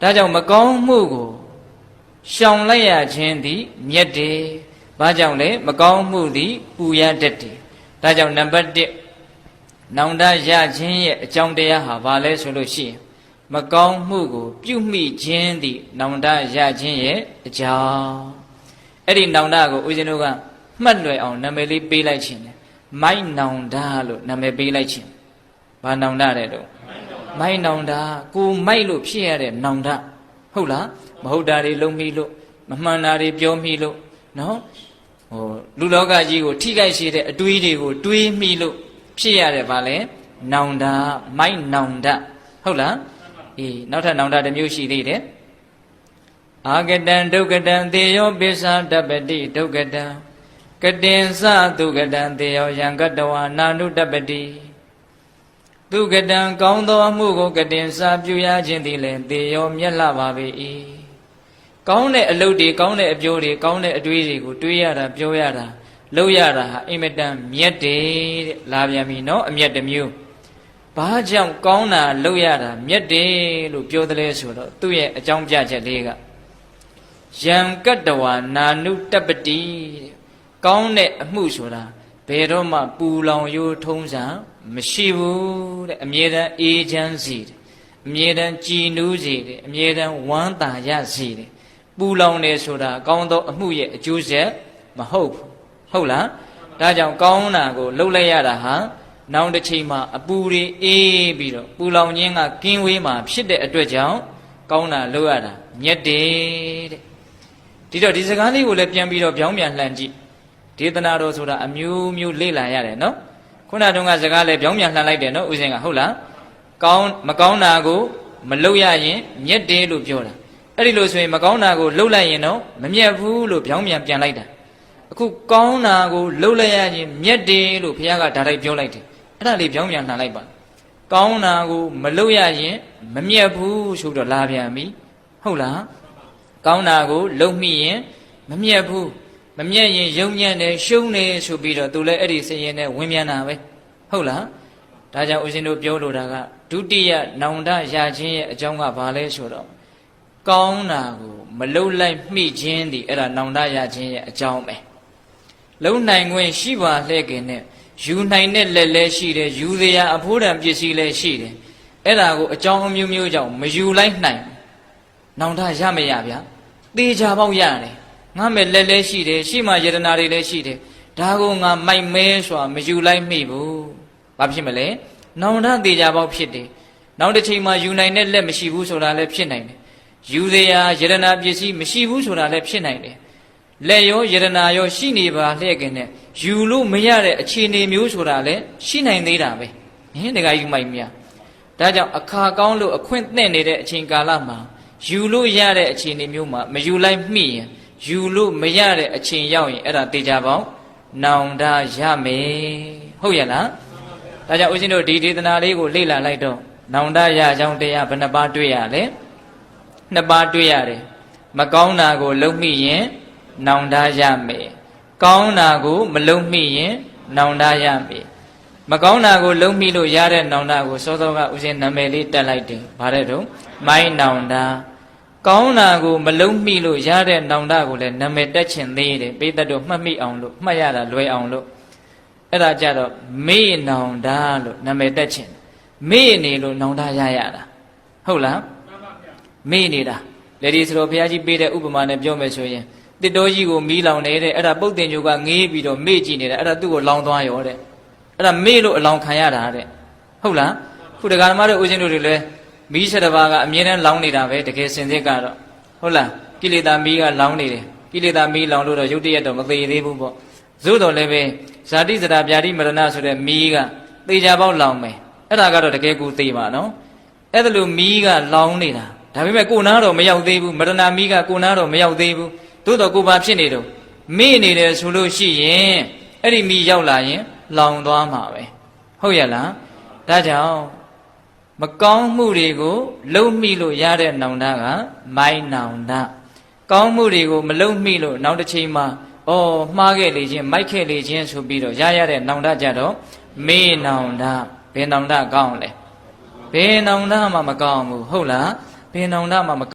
ဒါကြောင့်မကောင်းမှုကိုရှောင်လိုက်ရခြင်းသည်မြတ်တယ်ဘာကြောင့်လဲမကောင်းမှုသည်ပူရတတ်တယ်ဒါကြောင့်နံပါတ်1နောင်တရခြင်းရဲ့အကြောင်းတရားဟာဘာလဲဆိုလို့ရှိရင်မကောင်းမှုကို ပြုမိခြင်းသည်နောင်တရခြင်းရဲ့အကြောင်းအဲ့ဒီနောင်တကိုဦးဇင်းတို့ကမှတ်လွယ်အောင်နာမည်လေးပေးလိုက်ခြင်းတယ်မိုက်နောင်တလို့နာမည်ပေးလိုက်ခြင်းဘာနောင်တတဲ့တော့ မိုက်နောင်တကိုမိုက်လို့ဖြစ်ရတဲ့နောင်တဟုတ်လားမဟုတ်တာတွေလုံးမိလို့မမှန်တာတွေပြောမိလို့နော်ဟိုလူလောကကြီးကိုထိခိုက်စေတဲ့အတွေးတွေကိုတွေးမိလို့ဖြစ်ရတယ်ဗာလဲနောင်တမိုက်နောင်တဟုတ်လားအေးနောက်ထပ်နောင်တတစ်မျိုးရှိသေးတယ်အာဂတံဒုက္ကတံသေယောပိစ္ဆာတပ္ပတိဒုက္ကတံကတင်္စသုကတံသေယောယံကတဝါနာနုတပ္ပတိ သုကတံကောင်းသောအမှုကိုကတင်္စပြုရခြင်းသည်လည်းသေယောမြတ်လှပါပေ၏ကောင်းတဲ့အလုပ်တွေကောင်းတဲ့အပြောတွေကောင်းတဲ့အတွေးတွေကိုတွေးရတာပြောရတာလုပ်ရတာဟာအင်မတန်မြတ်တယ်တဲ့လာပြန်ပြီနော်အမျက်တစ်မျိုးဘာကြောင့်ကောင်းတာလုပ်ရတာမြတ်တယ်လို့ပြောတယ်ဆိုတော့သူ့ရဲ့အကြောင်းပြချက်လေးကယံကတ္တဝါနာနုတပ္ပတိတဲ့ကောင်းတဲ့အမှုဆိုတာ ဘယ်တော့မှပူလောင်ရိုးထုံးစံမရှိဘူးတဲ့အမြဲတမ်းအေးချမ်းစီတယ်အမြဲတမ်းကြည်နူးစေတယ်အမြဲတမ်းဝမ်းသာရစေတယ်ပူလောင်တယ်ဆိုတာကောင်းသောအမှုရဲ့အကျိုးဆက်မဟုတ်ဘူးဟုတ်လားဒါကြောင့်ကောင်းတာကိုလှုပ်လိုက်ရတာဟာနောင်တစ်ချိန်မှာအပူတွေအေးပြီးတော့ပူလောင်ခြင်းကကင်းဝေးမှာဖြစ်တဲ့အတွက်ကြောင့်ကောင်းတာလုပ်ရတာမြတ်တယ်တဲ့ဒီတော့ဒီစကားလေးကိုလည်းပြန်ပြီးတော့ပြောင်းပြန်လှန်ကြည့် ဒေသနာတော်ဆိုတာအမျိုးမျိုးလေ့လာရတယ်နော်ခုနတုန်းကစကားလည်းပြောင်းပြန်လှန်လိုက်တယ်နော်ဦးဇင်းကဟုတ်လားကောင်းမကောင်းတာကိုမလုပ်ရရင်မြတ်တယ်လို့ပြောတာအဲ့ဒီလိုဆိုရင်မကောင်းတာကိုလှုပ်လိုက်ရင်တော့မမြတ်ဘူးလို့ပြောင်းပြန်ပြန်လိုက်တာအခုကောင်းတာကိုလှုပ်လိုက်ရရင်မြတ်တယ်လို့ဘုရားကဒါတိုက်ပြောလိုက်တယ်အဲ့ဒါလေးပြောင်းပြန်လှန်လိုက်ပါကောင်းတာကိုမလုပ်ရရင်မမြတ်ဘူးဆိုတော့လာပြန်ပြီဟုတ်လားကောင်းတာကိုလှုပ်မိရင်မမြတ်ဘူး မမြတ်ရင်ယုံညံ့တယ်ရှုံးတယ်ဆိုပြီးတော့သူလည်းအဲ့ဒီစရင်နဲ့ဝင်ပြန်တာပဲဟုတ်လားဒါကြောင့်ဦးဇင်းတို့ပြောလိုတာကဒုတိယနောင်တရခြင်းရဲ့အကြောင်းကဘာလဲဆိုတော့ကောင်းတာကိုမလှုပ်လိုက်မိခြင်းဒီအဲ့ဒါနောင်တရခြင်းရဲ့အကြောင်းပဲလုံနိုင်ခွင့်ရှိပါလှဲ့ခင်နဲ့ယူနိုင်တဲ့လက်လည်းရှိတယ်ယူစရာအဖိုးတန်ပစ္စည်းလည်းရှိတယ်အဲ့ဒါကိုအကြောင်းအမျိုးမျိုးကြောင့်မယူလိုက်နိုင်နောင်တရမရဗျာသေချာပေါက်ရတယ် ငါမဲ့လက်လည်းရှိတယ်ရှိမှယတနာတွေလည်းရှိတယ်ဒါကိုငါမိုက်မဲစွာမယူလိုက်မိဘူးဘာဖြစ်မလဲနောင်တသေးကြပေါက်ဖြစ်တယ်နောက်တစ်ချိန်မှာယူနိုင်တဲ့လက်မရှိဘူးဆိုတာလည်းဖြစ်နိုင်တယ်ယူစရာယတနာပစ္စည်းမရှိဘူးဆိုတာလည်းဖြစ်နိုင်တယ်လက်ရောယတနာရောရှိနေပါလျက်ကင်းနဲ့ယူလို့မရတဲ့အခြေအနေမျိုးဆိုတာလည်းရှိနိုင်သေးတာပဲဟင်းတကယူမိုက်မြဒါကြောင့်အခါကောင်းလို့အခွင့်သင့်နေတဲ့အချိန်ကာလမှာယူလို့ရတဲ့အခြေအနေမျိုးမှာမယူလိုက်မိရင် ယူလို့မရတဲ့အချိန်ရောက်ရင်အဲ့ဒါတေချာပေါင်းနောင်တရမယ်ဟုတ်ရဲ့လားဒါကြောင့်ဦးဇင်းတို့ဒီဒေသနာလေးကိုလေ့လာလိုက်တော့နောင်တရအကြောင်းတရားဘယ်နှပါတွေ့ရလဲနှစ်ပါတွေ့ရတယ်မကောင်းတာကိုလုံမိရင်နောင်တရမယ်ကောင်းတာကိုမလုံမိရင်နောင်တရမယ်မကောင်းတာကိုလုံမိလို့ရတဲ့နောင်တကိုစောစောကဦးဇင်းနာမည်လေးတက်လိုက်တယ်ဗါတဲ့တော့မိုင်းနောင်တ ကောင်းတာကိုမလုံးမိလို့ရတဲ့နောင်တကိုလည်းနာမည်တက်ချင်သေးတယ်ပိသက်တို့မှတ်မိအောင်လို့မှတ်ရတာလွယ်အောင်လို့အဲ့ဒါကြတော့မေ့နောင်တလို့နာမည်တက်ချင်မေ့နေလို့နောင်တရရတာဟုတ်လားမေ့နေတာလေဒီဆိုတော့ဘုရားကြီးပေးတဲ့ဥပမာနဲ့ပြောမယ်ဆိုရင်တစ်တော်ကြီးကိုမီးလောင်နေတဲ့အဲ့ဒါပုတ်တင်ညိုကငေးပြီးတော့မေ့ကြည့်နေတာအဲ့ဒါသူ့ကိုလောင်သွားရောတဲ့အဲ့ဒါမေ့လို့အလောင်ခံရတာတဲ့ဟုတ်လားခုတရားဓမ္မတို့ဦးဇင်းတို့တွေလည်း မီးဆက်တစ်ပါးကအမြဲတမ်းလောင်းနေတာပဲတကယ်စင်စစ်ကတော့ဟုတ်လားကိလေသာမီးကလောင်းနေတယ်ကိလေသာမီးလောင်လို့တော့ရုတ်တရက်တော့မသေးသေးဘူးပေါ့သို့တော်လည်းပဲဇာတိစရာဗျာတိမရဏဆိုတဲ့မီးကသေချာပေါက်လောင်မယ်အဲ့ဒါကတော့တကယ်ကိုသေပါနော်အဲ့ဒါလို့မီးကလောင်နေတာဒါပေမဲ့ကိုနာတော့မရောက်သေးဘူးမရဏမီးကကိုနာတော့မရောက်သေးဘူးသို့တော်ကိုဘာဖြစ်နေတော့မေ့နေတယ်ဆိုလို့ရှိရင်အဲ့ဒီမီးရောက်လာရင် လောင်သွားမှာပဲဟုတ်ရဲ့လားဒါကြောင့် မကောင်းမှုတွေကိုလုံမိလို့ရတဲ့နောင်တကမိုင်းနောင်တကောင်းမှုတွေကိုမလုံမိလို့နောက်တစ်ချိန်မှာဩမှားခဲ့လေခြင်းမိုက်ခဲ့လေခြင်းဆိုပြီးတော့ရရတဲ့နောင်တကြတော့မေးနောင်တဘယ်နောင်တကောင်းလဲဘယ်နောင်တမှမကောင်းဘူးဟုတ်လားဘဘယ်နောင်တမှမ